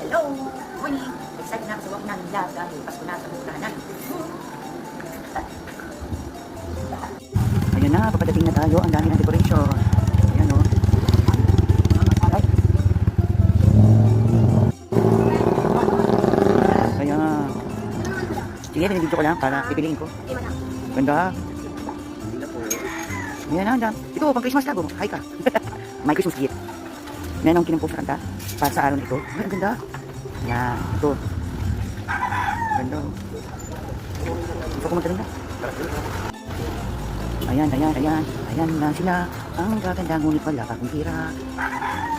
Hello! Morning! Excited na ako sa walk ng lab dahil Pasko na sa buktanan. Ayan na, papadating na tayo. Ang dami ng decoration. Ayan o. Ay. Kaya, sige, binibidyo ko lang para pipiliin ko. Ganda. Ayan na, ang dami. Ito, pang Christmas tago. Hi ka. May Christmas gift. Yan ang kinumpos na kanta para sa araw na ito. Ay, ang ganda. Yan, ito. Ganda. Ito kumunta rin na. Ayan, ayan, ayan. Ayan na sila. Ang gaganda ngunit wala pa kung tira.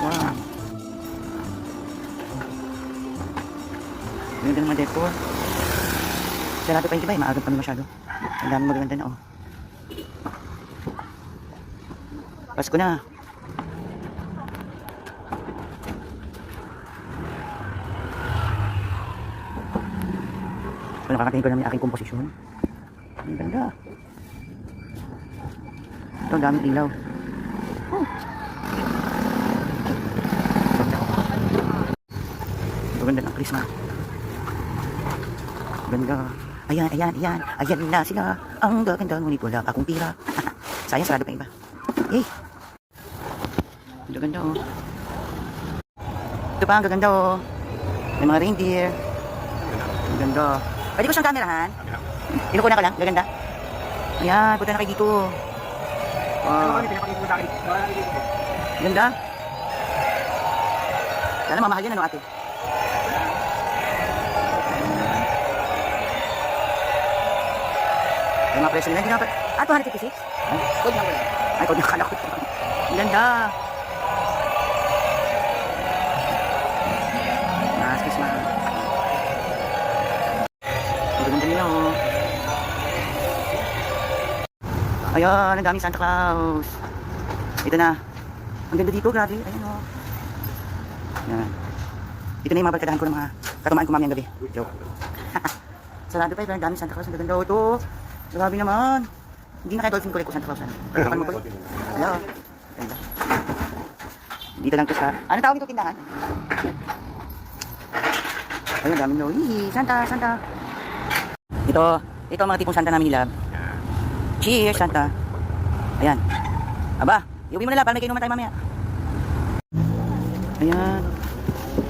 Wow. Ganda naman decor. Sarado pa yung iba eh. Maagang kami masyado. Ang dami magaganda na oh. Pasko na. So, nakakatingin ko naman yung aking komposisyon. Ang ganda. Ito, ang daming ilaw. Oh. Ito, ganda ng Christmas. Ganda. Ayan, ayan, ayan. Ayan na sila. Ang gaganda ngunit wala akong pira. Sayang, sarado pa iba. Yay! Ang gaganda, oh. Ito pa, ang gaganda, oh. May mga reindeer. Ang ganda. Pwede ko siyang kamerahan? Inukunan ko lang, gaganda. Ayan, punta na kayo dito. Wow. Ganda. Sana mamahal yan, ano ate? Yung mga presyo nila, hindi na. Ah, 256? Ay, code number. Ay, code number. Kala ko. Ang Ganda. Ayan, ang daming Santa Claus. Ito na. Ang ganda dito, grabe. Ayan, oh. Ayan. Ito na yung mga barkadahan ko ng mga katumaan ko mamayang gabi. Joke. Sarado pa, pero ang daming Santa Claus. Ang ganda oh, ito. Grabe naman. Hindi na kaya Dolphin Collect ko Santa Claus. Ano? Kapan mo ko? Hello. Ganda. Dito lang to sa... Ano tawag ito tindahan? Ayun, daming no. Santa, Santa. Ito, ito ang mga tipong Santa namin nila. Cheers, Santa. Ayan. Aba, iuwi mo na lang para may kainuman tayo mamaya. Ayan.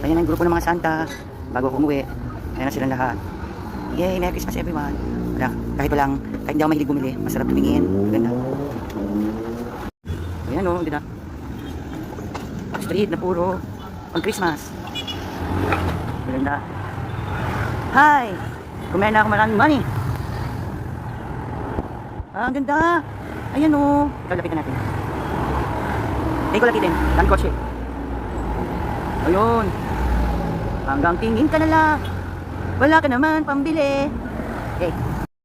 Ayan ang grupo ng mga Santa. Bago ako umuwi. Ayan na silang lahat. Yay, Merry Christmas everyone. Wala, kahit walang, kahit hindi ako mahilig bumili, masarap tumingin. Ganda. Ayan o, ganda. Street na puro pang Christmas. Maganda. Hi! Kumain na ako maraming money. Ah, ang ganda. Ayan o. Ikaw, lapitan natin. Hindi ko lapitin. Dami kotse. Ayun. Hanggang tingin ka na lang. Wala ka naman pambili. Okay.